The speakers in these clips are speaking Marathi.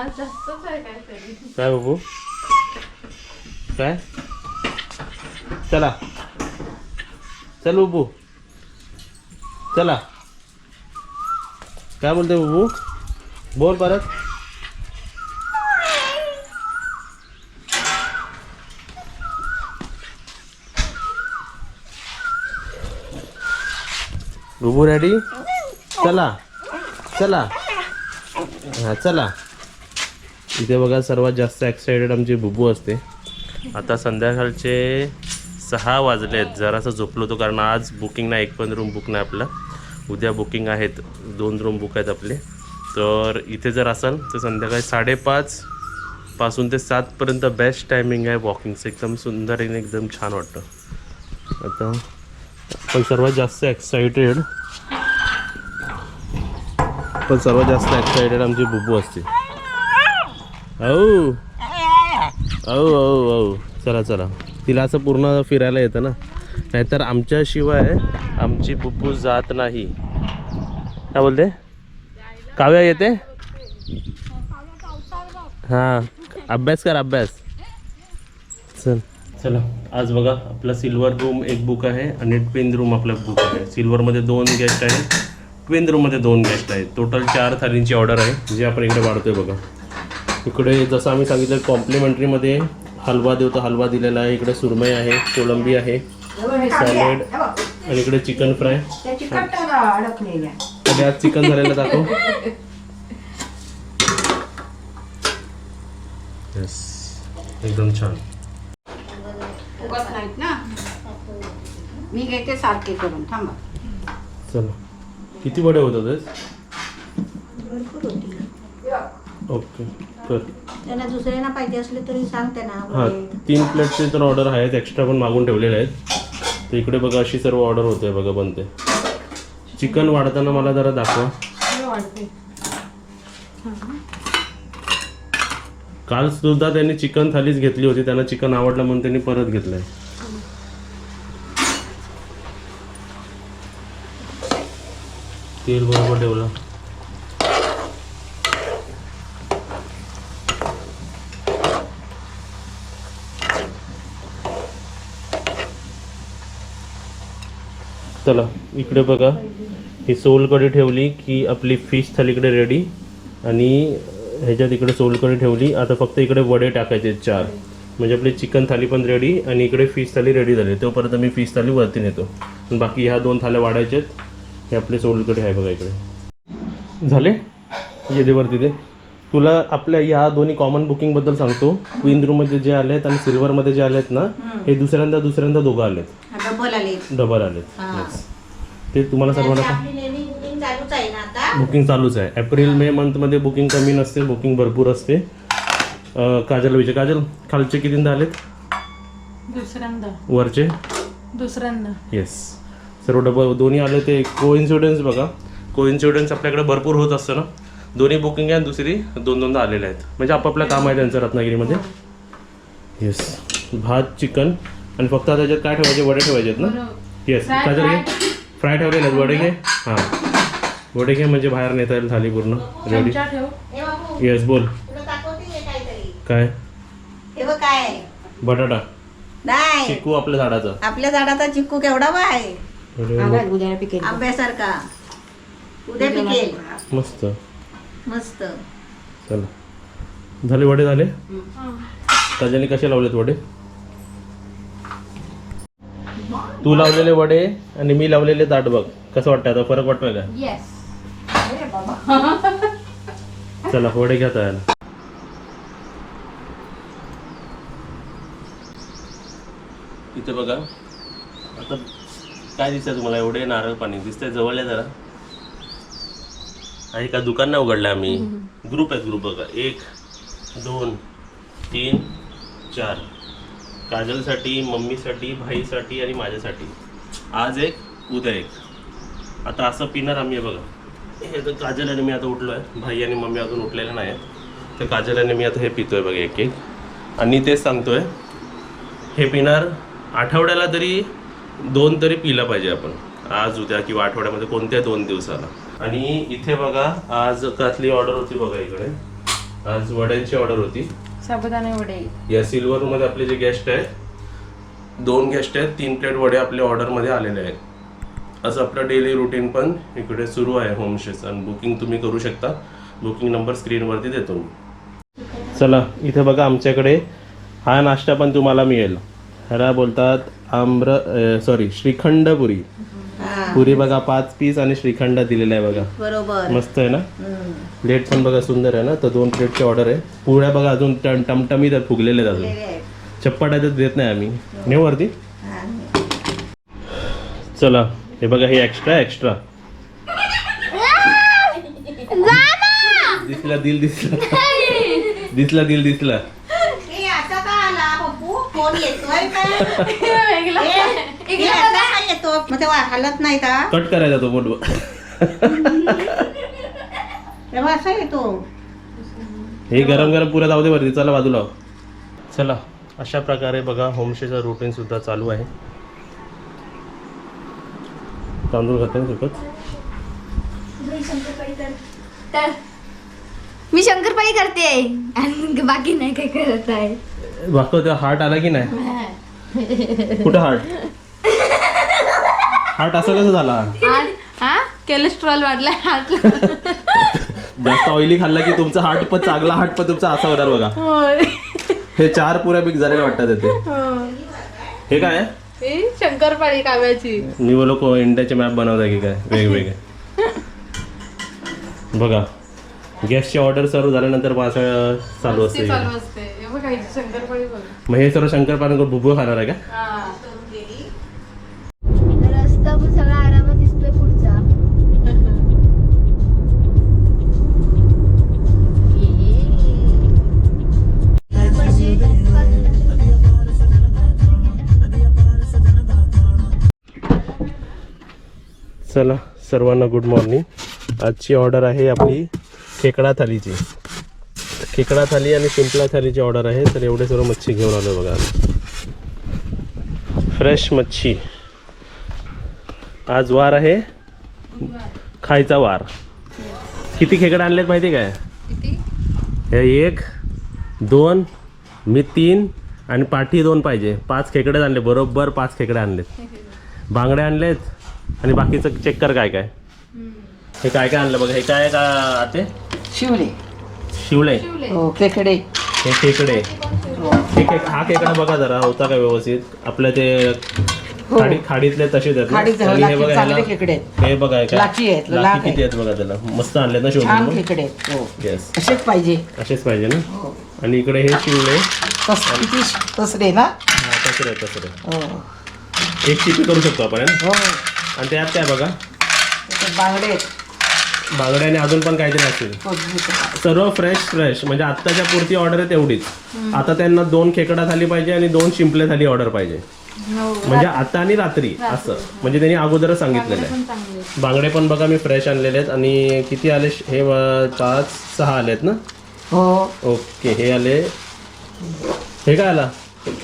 आज जास्तच आहे काहीतरी काय बाबू? काय? चला. चल बाबू. चला. काय बोलते बाबू? बोल परत. बुबू रेडी चला. चला. हा चला. इथे बघा सर्वात जास्त एक्सायटेड आमची बुबू असते. आता संध्याकाळचे सहा वाजले आहेत. जरासं झोपलो होतो कारण आज बुकिंग नाही एक पण रूम बुक नाही आपला. उद्या बुकिंग आहेत. दोन रूम बुक आहेत आपले. तर इथे जर असाल तर संध्याकाळी साडेपाच पासून ते सातपर्यंत बेस्ट टायमिंग आहे वॉकिंगचं एकदम सुंदर आणि एकदम छान वाटतं. आता पण सर्वात जास्त एक्सायटेड पण सर्वात जास्त एक्सायटेड आमची बुबू असते. औ. औ औ औ. चला चला. तिला असं पूर्ण फिरायला येतं ना. नाहीतर आमच्याशिवाय आमची बुब्बू जात नाही. काय बोलते? काव्या येते? हां. अभ्यास कर अभ्यास. चल. चला. आज बघा आपला सिल्वर रूम एक बुक आहे आणि ट्विन रूम आपला बुक आहे. सिल्वरमध्ये दोन गेस्ट आहेत ट्विन रूममध्ये दोन गेस्ट आहेत. टोटल चार थालींची ऑर्डर आहे जी आपण इकडे वाढतोय बघा. इकडे जसं आम्ही सांगितलं कॉम्प्लिमेंटरीमध्ये हलवा देऊ तर हलवा दिलेला आहे. इकडे सुरमई आहे कोलंबी आहे सॅलेड आणि इकडे चिकन फ्राय आणि आज चिकन झालेलं दाखव. येस एकदम छान. मी घेते सारखे करून थांबा. चला. किती वडे होत होते भरपूर होती ओके कर त्यांना दुसऱ्यांना पाहिजे असले तरी सांग त्यांना. हां. तीन प्लेटचे तर ऑर्डर आहेत एक्स्ट्रा पण मागून ठेवलेले आहेत. तर इकडे बघा अशी सर्व ऑर्डर होते बघा बनते. चिकन वाढताना मला जरा दाखवा. काल सुद्धा त्यांनी चिकन थालीच घेतली होती त्यांना चिकन आवडलं म्हणून त्यांनी परत घेतलंय. तेल बरोबर ठेवलं. चला इकडे बघा. ही सोल कढी ठेवली की आपली फिश थाली इकडे रेडी आणि ह्याच्यात इकडे सोल कढी ठेवली. आता फक्त इकडे वडे टाकायचे आहेत चार. म्हणजे आपली चिकन थाली पण रेडी आणि इकडे फिश थाली रेडी झाली. तोपर्यंत मी फिश थाली वरती नेतो. बाकी ह्या दोन थाल्या वाढायचे आहेत. हे आपले सोल कढी आहे बघा इकडे. झाले? येते वरती ते तुला आपल्या ह्या दोन्ही कॉमन बुकिंगबद्दल सांगतो. क्वीन रूममध्ये जे आले आहेत आणि सिल्वरमध्ये जे आले आहेत ना हे दुसऱ्यांदा दुसऱ्यांदा दोघं आलेत. हा, डबल आले डबल आलेत. हा. Yes. ते तुम्हाला सर्वांना आपली नेहमी बुकिंग चालूच आहे ना आता? बुकिंग चालूच आहे. एप्रिल मे मंथमध्ये बुकिंग कमी नसते बुकिंग भरपूर असते. अं, काजल विजय काजल खालचे कितींदा आलेत? दुसऱ्यांदा. वरचे? दुसऱ्यांदा. येस सर्व डबल दोन्ही आले ते कोइन्सिडन्स बघा. कोइन्सिडन्स आपल्याकडे भरपूर होत असतं ना. दोन्ही बुकिंग आहे आणि दुसरी दोन दोनदा आलेले आहेत. म्हणजे आपापलं काम आहे त्यांचं रत्नागिरीमध्ये. येस भात चिकन आणि फक्त आता त्याच्यात काय ठेवायचे? वडे ठेवायचे आहेत ना येस Fry, काजल घे. फ्राय ठेवलेले आहेत. वडे घे. हां. वडे घे म्हणजे बाहेर नेता येईल थाली पूर्ण रेडी. चमचा ठेव. हे बाबू येस बोल. तुला दाखवते हे काहीतरी. काय? हे बघ काय आहे? बटाटा. नाही. चिकू आपल्या झाडाचा. आपल्या झाडाचा चिक्कू केवढा बा आहे. अरे पिकेल आंब्यासारखा. उद्या पिकेल. मस्त. मस्त. चला. झाले वडे झाले? ताज्याने कसे लावलेत वडे? तू लावलेले वडे आणि मी लावलेले ताट बघ. कसं वाटतं आता फरक वाटतोय का? येस चला वडे घ्या तयार इथे बघा. आता काय दिसतंय तुम्हाला? एवढे नारळ पाणी दिसतंय जवळ आहे जरा. आहे का दुकान नाही उघडलं आम्ही ग्रुप आहेत ग्रुप बघा. एक दोन तीन चार. काजलसाठी मम्मीसाठी भाईसाठी आणि माझ्यासाठी. आज एक उद्या एक. आता असं पिणार आम्ही आहे बघा. हे तर काजल आणि मी आता उठलो आहे भाई आणि मम्मी अजून उठलेले नाही आहेत तर काजल आणि मी आता हे पितो आहे बघा एक एक. आणि तेच सांगतोय हे पिणार आठवड्याला तरी दोन तरी पिला पाहिजे आपण. आज उद्या किंवा आठवड्यामध्ये कोणत्या दोन दिवसाला. आणि इथे बघा आज कसली ऑर्डर होती बघा इकडे. आज वड्यांची ऑर्डर होती. साबुदाणे वडे. या सिल्वर मध्ये आपले जे गेस्ट आहेत दोन गेस्ट आहेत तीन प्लेट वडे आपल्या ऑर्डरमध्ये आलेले आहेत. असं आपलं डेली रुटीन पण इकडे सुरू आहे होमस्टेचं आणि बुकिंग तुम्ही करू शकता. बुकिंग नंबर स्क्रीनवरती देतो मी. चला इथे बघा आमच्याकडे हा नाश्ता पण तुम्हाला मिळेल. ह्याला बोलतात आम्र सॉरी श्रीखंड पुरी हा बघा पाच पीस आणि श्रीखंड दिलेला आहे बघा. बरोबर. मस्त आहे ना. प्लेट पण बघा सुंदर आहे ना? तर दोन प्लेटची ऑर्डर आहे. पुऱ्या बघा अजून टम टमटमीत आहेत, फुगलेले आहेत अजून. चप्पट आहे तर देत नाही आम्ही. नेऊ वरती? हा. चला. हे बघा हे एक्स्ट्रा एक्स्ट्रा दिसला दिल दिसला. दिसला दिल दिसला ए, आता का आला पप्पू फोन येतोय का? ए, ए, आता का येतो मग तेव्हा हलत नाही का कट करायचा तो बोट तेव्हा असा येतो हे गरम गरम पुऱ्या जाऊ दे वरती. चला बाजूला. चला. अशा प्रकारे बघा होमस्टेचं रुटीन सुद्धा चालू आहे. तांदूळ खाते ना तर मी शंकरपाळी करते. आणि बाकी नाही काय करत आहे. वाकव तेव्हा हार्ट आला की नाही? कुठं हार्ट हार्ट असं कसं झाला? हा? कोलेस्ट्रॉल वाढलाय हात जास्त ऑइली खाल्ला की तुमचा हार्ट पण चांगला हार्ट पण तुमचा असा होणार बघा. हे चार पुऱ्या बिग झालेले वाटतात येते हे. काय? ही शंकरपाळी काव्याची. मी बोलो को इंडियाचे मॅप बनवताय की काय? वेगवेगळे. बघा गॅसची ऑर्डर सर्व झाल्यानंतर असं चालू असते. शंकरपाळी मग हे सर्व शंकर पारण बुबू खाणार आहे का. रस्ता पण सगळा आरामात दिसतोय पुढचा. चला सर्वांना गुड मॉर्निंग आजची ऑर्डर आहे आपली खेकडा थालीची खेकडा थाली आणि शिंपला थालीची ऑर्डर आहे तर एवढे सर्व मच्छी घेऊन आलो बघा. फ्रेश मच्छी. आज वार आहे. खायचा वार. किती खेकडे आणलेत माहिती काय? हे एक दोन मी तीन आणि पाठी दोन पाहिजे. पाच खेकडे आणले बरोबर पाच खेकडे आणलेत. बांगडे आणलेत आणि बाकीचं चेक कर काय काय. हे काय काय आणलं बघा? हे काय का आते? शिवले. शिवले. हो खेकडे. हे खेकडे. हे खेक- हा खेकडा बघा जरा होता का व्यवस्थित? आपल्या ते खाडी खाडीतले तसेच आहेत ना? खाडीत आणि हे लाची बघा चांगले ह्याला- खेकडे. आहेत. हे बघा हे काय? लाची आहेत, किती आहेत. बघा त्याला? मस्त आणलेत ना छान शोधून खेकडे आहेत. हो. येस असेच पाहिजे. असेच पाहिजे ना? हो. आणि इकडे हे शिवले. तस किती तसरे ना? हा तसं आहे तसं आहे. हो. एक चिपी करू शकतो आपण है ना? हो. आणि त्यात काय बघा? त्याच्यात बांगडे आहेत. बांगड्या आणि अजून पण काहीतरी असेल. सर्व फ्रेश फ्रेश म्हणजे आत्ताच्या पुरती ऑर्डर आहे तेवढीच. आता त्यांना दोन खेकडा थाली पाहिजे आणि दोन शिंपले थाली ऑर्डर पाहिजे. म्हणजे आता आणि रात्री असं. म्हणजे त्यांनी अगोदरच सांगितलेलं आहे. बांगडे पण बघा मी फ्रेश आणलेले आहेत. आणि किती आले? हे पाच सहा आलेत ना? हो. ओके हे आले. हे काय आला?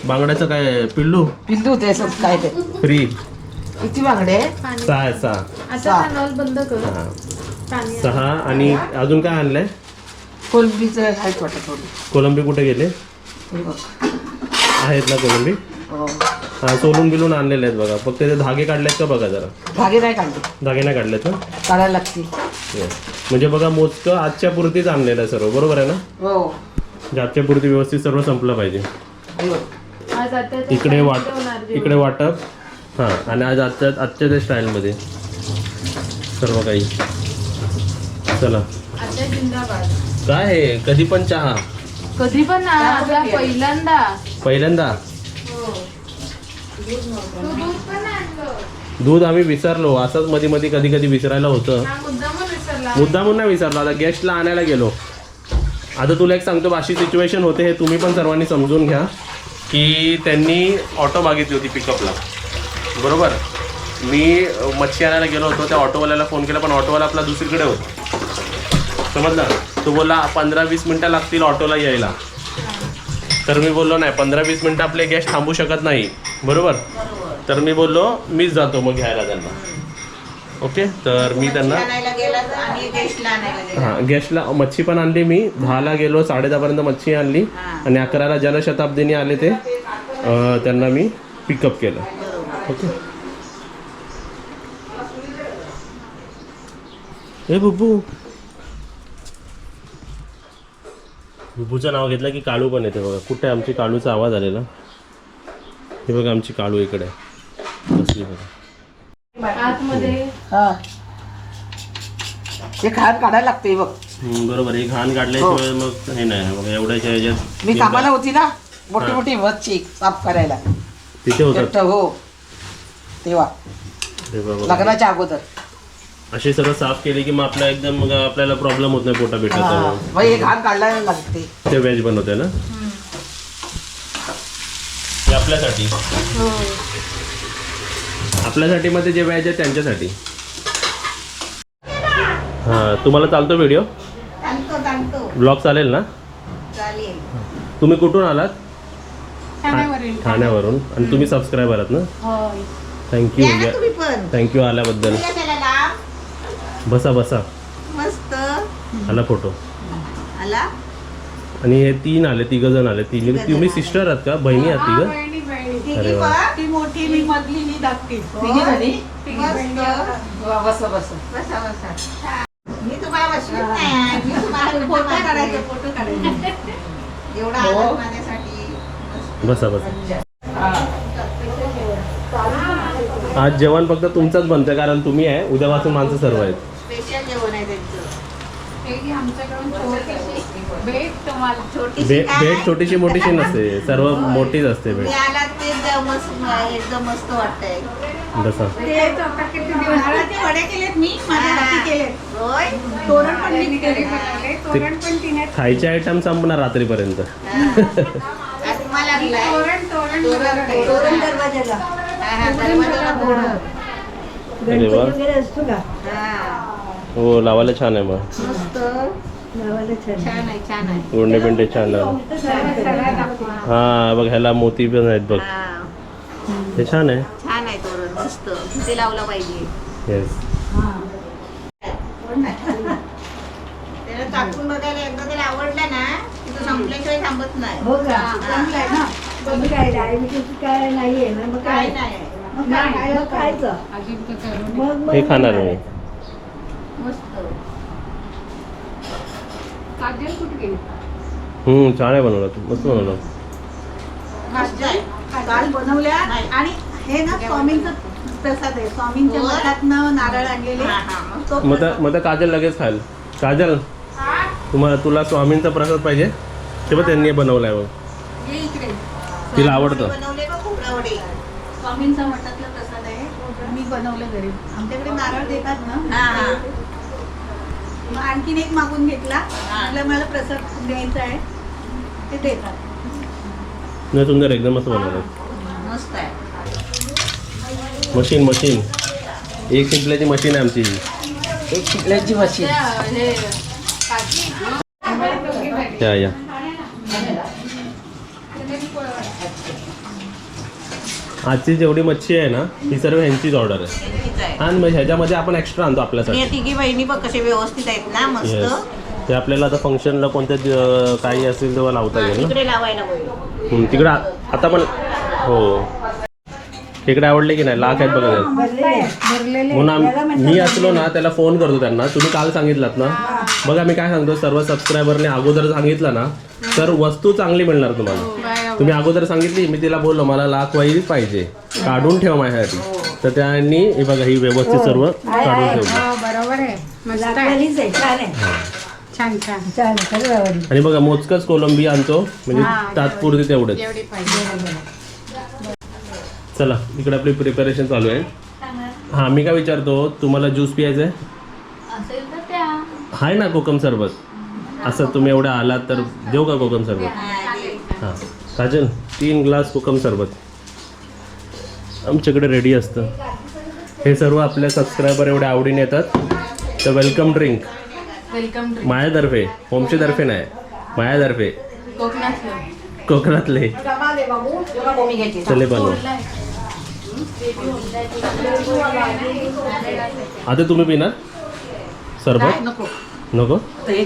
बांगड्याचं काय पिल्लू? पिल्लू ते काय ते? फ्री. किती बांगडे? आहेत? सहा सहा. हा बंद कर. हा. सहा आणि अजून काय आणलंय? कोलंबीचं आहेत वाटत थोडी कोलंबी कुठे गेले? हे बघ. आहेत ना कोलंबी? हो. हा सोलून बिलून आणलेले आहेत बघा. फक्त ते धागे काढलेत का बघा जरा? धागे नाही काढले. धागे नाही काढलेत ना? काढायला लागते Yes. म्हणजे बघा मोजकं आजच्या पुरतीच आणलेलं आहे सर्व. बरोबर आहे ना? हो. म्हणजे आजच्या पुरती व्यवस्थित सर्व संपलं पाहिजे. हे बघ. आज आता ते इकडे वाट. इकडे वाटप. हां आणि आज आजच्या आजच्या त्या स्टाईलमध्ये सर्व काही. चला. काय हे? कधी पण चहा. कधी पण ना आता पहिल्यांदा. पहिल्यांदा? तू दूध पण आणलं. दूध आम्ही विसरलो. असंच मध्ये मध्ये कधी कधी विसरायला होतं. हा मुद्दामच विसरला. मुद्दामून नाही विसरलो. आता गेस्टला आणायला गेलो. आता तुला एक सांगतो अशी सिच्युएशन होते हे तुम्ही पण सर्वांनी समजून घ्या की त्यांनी ऑटो मागितली होती पिकअपला बरोबर? मी मच्छी आणायला गेलो होतो त्या ऑटोवाल्याला फोन केला पण ऑटोवाला आपला दुसरीकडे होता. समजला? तो बोलला पंधरा वीस मिनटं लागतील ऑटोला यायला. तर मी बोललो नाही पंधरा वीस मिनटं आपले गेस्ट थांबू शकत नाही. बरोबर? तर मी बोललो मीच जातो मग घ्यायला त्यांना. ओके? तर मी त्यांना हा गेस्टला मच्छी पण आणली मी. दहाला गेलो साडे पर्यंत मच्छी आणली. आणि अकराला जनशताब्दीने आले ते. त्यांना मी पिकअप केलं. ओके? ए बुब्बू. बुब्बूचं नाव घेतलं की काळू पण येते बघा. कुठे आमची काळूचा आवाज आलेला? हे बघा आमची काळू इकडे आहे. बसली बघा. आतमध्ये. हा. हे खायला काढायला लागते बघ. बरोबर. हे घाण काढल्याशिवाय मग हे नाही बघा. एवढ्याच्या ह्याच्यात मी कामाला होती ना मोठी मोठी मच्छी साफ करायला. तिथे होतात. हो. तेव्हा. हे बघा. लग्नाच्या अगोदर. असे सगळं साफ केले की मग आपल्या एकदम मग आपल्याला प्रॉब्लेम होत नाही पोटा हा. हे घाण काढायला लागते. ते व्हेज बनवते ना? हे आपल्यासाठी. आपल्यासाठी मध्ये जे व्हेज आहे त्यांच्यासाठी. हा तुम्हाला चालतो व्हिडिओ ब्लॉग चालेल ना? चालेल. तुम्ही कुठून आलात? ठाण्यावरील ठाण्यावरून. आणि तुम्ही सबस्क्राईबर आहात ना? थँक्यू तुम्ही पण. थँक्यू आल्याबद्दल. बसा बसा. मस्त. आला फोटो. आला? आणि हे तीन आले तिघ जण आले तिघ तुम्ही सिस्टर आहात का? बहिणी आहात तिघ? बहिणी बहिणी. अरे वा. पण ती मोठी मी मधली मी धाकटी. तिघी जणी? मस्त. बस बस. बसा बसा. मी तुम्हाला बसवीत नाही. मी तुम्हाला फोटो काढायचा फोटो काढायचा. एवढा आनंद माझ्यासाठी. मस्त. बसा. बसा आज जेवण फक्त तुमचंच बनतंय कारण तुम्ही आहे उद्यापासून माणसं सर्व आहेत. स्पेशल जेवण आहे त्यांचं. हे घे आमच्याकडून छोटीशी भेट तुम्हाला. छोटीशी काय? भेट छोटीशी मोठीशी नसते सर्व मोठीच असते भेट. आला ते एकदम मस्त एकदम मस्त वाटतंय बसा नारळाचे वडे केलेत मी माझ्या हाती केलेत. होय? तोरण पण मी केले तोरण पण तिने खायचे आयटम संपणार रात्रीपर्यंत. मला दिलाय. तोरण तोरण तोरण तोरण दरवाजाला. हा, हा. अरे वा. हा, हो लावायला छान आहे मग. गोंडे बिंडे छान आहे. हा बघ ह्याला मोती पण आहेत बघ. हा, छान आहे. छान आहे तोरण मस्त. ते लावलं पाहिजे. येस त्याला चाकून बघायला एकदा त्याला आवडलं ना की तो संपल्याशिवाय थांबत नाही. हो का? हा. चांगलं आहे ना मग काय डायबिटीस काय नाहीये ना मग काय? काय नाही मग काय खायला खायचं? अजून तर करून मग मग हे खाणार मी. मस्त. काजल कुठे गेली? हम्म छान आहे बनवलं तू. मस्त बनवलं मस्त आहे काल बनवल्या नाही. आणि हे ना स्वामींचं प्रसाद आहे. स्वामींच्या होय? मठातनं नारळ आणलेले. हा, हा, मग. तो मग काजल लगेच खाल काजल तुम्हाला तुला स्वामींचा प्रसाद पाहिजे. ते पण त्यांनी बनवलाय ये इकडे तिला आवडतं? स्वामींचा मठातला प्रसाद आहे. मी बनवलं घरी. आमच्याकडे नारळ देतात ना? हा, हा. आणखीन एक मागून घेतला. मला प्रसाद द्यायचा आहे. ते देतात. नाही सुंदर एकदम मस्त बनवलं. मस्त आहे. Machine machine. एक शिंपल्याची मशीन आहे आमची. एक शिकल्याची मशीन. हे या या. आजची जेवढी मच्छी आहे ना ही सर्व ह्यांचीच ऑर्डर आहे. आणि मग ह्याच्यामध्ये आपण एक्स्ट्रा आणतो आणि आपल्यासाठी तिघी बहिणी बघ कसे व्यवस्थित आहेत ना मस्त. ते आपल्याला आता फंक्शनला कोणत्या काही असेल तेव्हा लावता हा, येईल ना. इकडे लावायला होईल हम्म, तिकडं आ- आता पण हो. तिकडे आवडले की नाही? लाख आहेत बघा ते. म्हणून आम- मी असलो ना त्याला फोन करतो त्यांना. तुम्ही काल सांगितलात ना? बघा मी काय सांगतो सर्व सबस्क्रायबरने अगोदर सांगितलं ना तर वस्तू चांगली मिळणार तुम्हाला. तुम्ही अगोदर सांगितली मी तिला बोललो मला लाख वाईज पाहिजे. काढून ठेव माझ्यासाठी. तर त्यांनी हे बघा ही व्यवस्थित सर्व काढून ठेवली. हो बरोबर आहे. मस्त आहे. लागलेलीच आहे छान आहे. छान छान. छान आहे खरं आवडली. आणि बघा मोजकच कोलंबी आणतो. म्हणजे हा, तात्पुरती तेवढेच. एवढी पाहिजे. चला इकडे आपली प्रिपरेशन चालू आहे. हा मी काय विचारतो तुम्हाला ज्यूस पियायचा आहे असेल तर त्या हाय ना कोकम सरबत? असं तुम्ही एवढ्या आलात तर देऊ का कोकम सरबत? हां. काजल तीन ग्लास कोकम सरबत. आमच्याकडे रेडी असतं. हे सर्व आपल्या सबस्क्रायबर एवढे आवडीने येतात. तर वेलकम ड्रिंक वेलकम मायातर्फे होमशेतर्फे नाही मायातर्फे. कोकणातलं. चले बनव. आता तुम्ही पिणार? सरबत? नको. नको? हे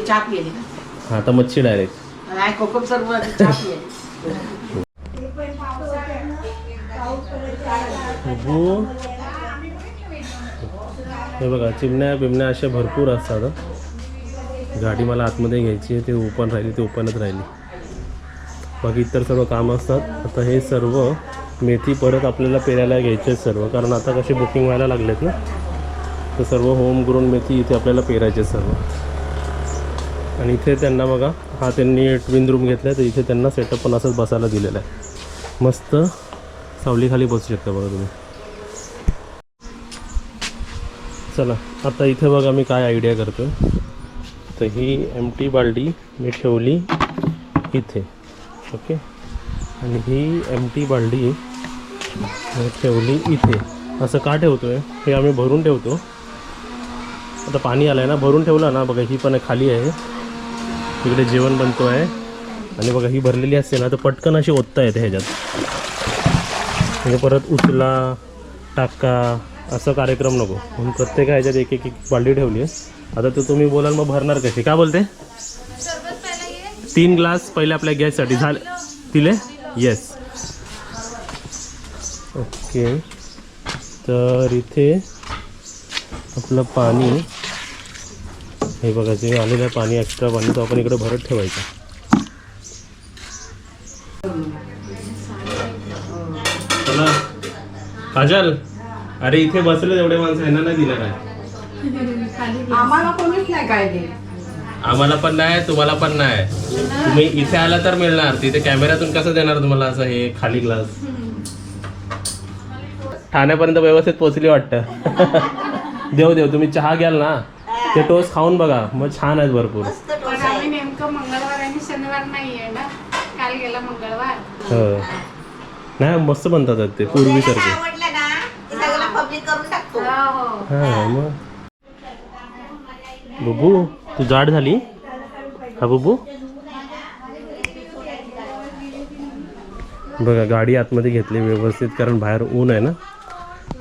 हा आता मच्छी डायरेक्ट नाही कोकम सरबत बबू हे बघा चिमण्या बिमण्या अशा भरपूर असतात गाडी मला आतमध्ये घ्यायची आहे ते ओपन राहिली ते ओपनच राहिली. बाकी इतर सर्व कामं असतात. आता हे सर्व मेथी परत आपल्याला पेरायला घ्यायचे आहेत सर्व कारण आता कसे बुकिंग व्हायला लागलेत ना. तर सर्व होम ग्रोन मेथी इथे आपल्याला पेरायचे सर्व. आणि इथे त्यांना बघा हा त्यांनी ट्विन रूम घेतला आहे तर इथे त्यांना सेटअप पण असंच बसायला दिलेला आहे. मस्त सावलीखाली बसू शकता बघा तुम्ही. चला आता इथे बघा मी काय आयडिया करतो तर ही एम टी बालडी मी ठेवली इथे ओके आणि ही एम टी बालडी ठेवली इथे. असं का ठेवतो आहे हे आम्ही भरून ठेवतो. आता पाणी आलं आहे ना भरून ठेवलं ना बघा ही पण खाली आहे. इकडे जेवण बनतो आहे आणि बघा ही भरलेली असते ना तर पटकन अशी ओतता येते ह्याच्यात. म्हणजे परत उचला टाका असं कार्यक्रम नको. म्हणून प्रत्येक ह्याच्यात एक एक एक बालडी ठेवली आहे. आता तो तुम्ही बोलाल मग भरणार कशी? काय बोलते? तीन ग्लास पहिले आपल्या गॅससाठी. झाले. दिले येस ओके तर इथे आपलं पाणी हे बघा जे आलेलं आहे पाणी एक्स्ट्रा पाणी तो आपण इकडे भरत ठेवायचं. काजल अरे इथे बसले तेवढे माणसं यांना नाही दिलं काय? आम्हाला कोणीच नाही काय दे आम्हाला पण नाही तुम्हाला पण नाही. तुम्ही इथे आला तर मिळणार. तिथे कॅमेऱ्यातून कसं देणार तुम्हाला असं हे खाली ग्लास ठाण्यापर्यंत व्यवस्थित पोचली वाटतं. देव देव तुम्ही चहा घ्याल ना. ते टोस्ट खाऊन बघा. मग छान आहेत भरपूर. पण आम्ही नेमकं मंगळवार आणि शनिवार नाही ना. काल गेला मंगळवार. हो. नाही मस्त बनतात ते पूर्वीसारखे. आवडलं ना ते सगळं पब्लिक करून टाकतो. हो. हा मग. बुबू तू जाड झाली? हा बुबू? बघा गाडी आतमध्ये घेतली व्यवस्थित कारण बाहेर ऊन आहे ना.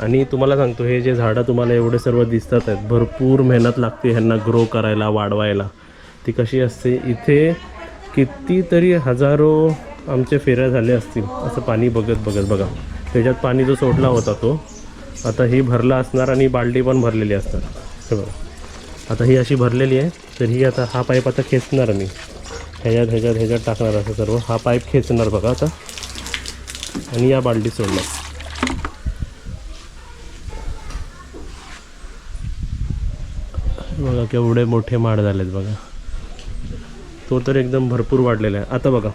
आणि तुम्हाला सांगतो हे जे झाडं तुम्हाला एवढे सर्व दिसतात आहेत भरपूर मेहनत लागते ह्यांना ग्रो करायला वाढवायला. ती कशी असते इथे कितीतरी हजारो आमचे फेऱ्या झाले असतील असं पाणी बघत बघत बघा. त्याच्यात पाणी जो सोडला होता तो आता ही भरला असणार आणि बालडी पण भरलेली असणार. हे बघा. आता ही अशी भरलेली आहे तर ही आता हा पाईप आता खेचणार मी. ह्याच्यात ह्याच्यात ह्याच्यात टाकणार असं सर्व. हा पाईप खेचणार बघा आता. आणि या बालडी सोडणार. बघा केवढे मोठे माड झालेत बघा. तो तर एकदम भरपूर वाढलेला आहे. आता बघा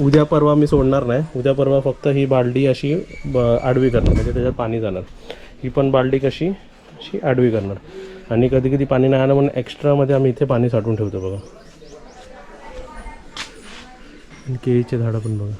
उद्या परवा मी सोडणार नाही. उद्या परवा फक्त ही बालडी अशी ब आडवी करणार म्हणजे त्याच्यात पाणी जाणार. ही पण बालडी कशी अशी आडवी करणार. आणि कधी कधी पाणी नाही आलं म्हणून एक्स्ट्रामध्ये आम्ही इथे पाणी साठवून ठेवतो बघा. आणि केळीचे झाडं पण बघा.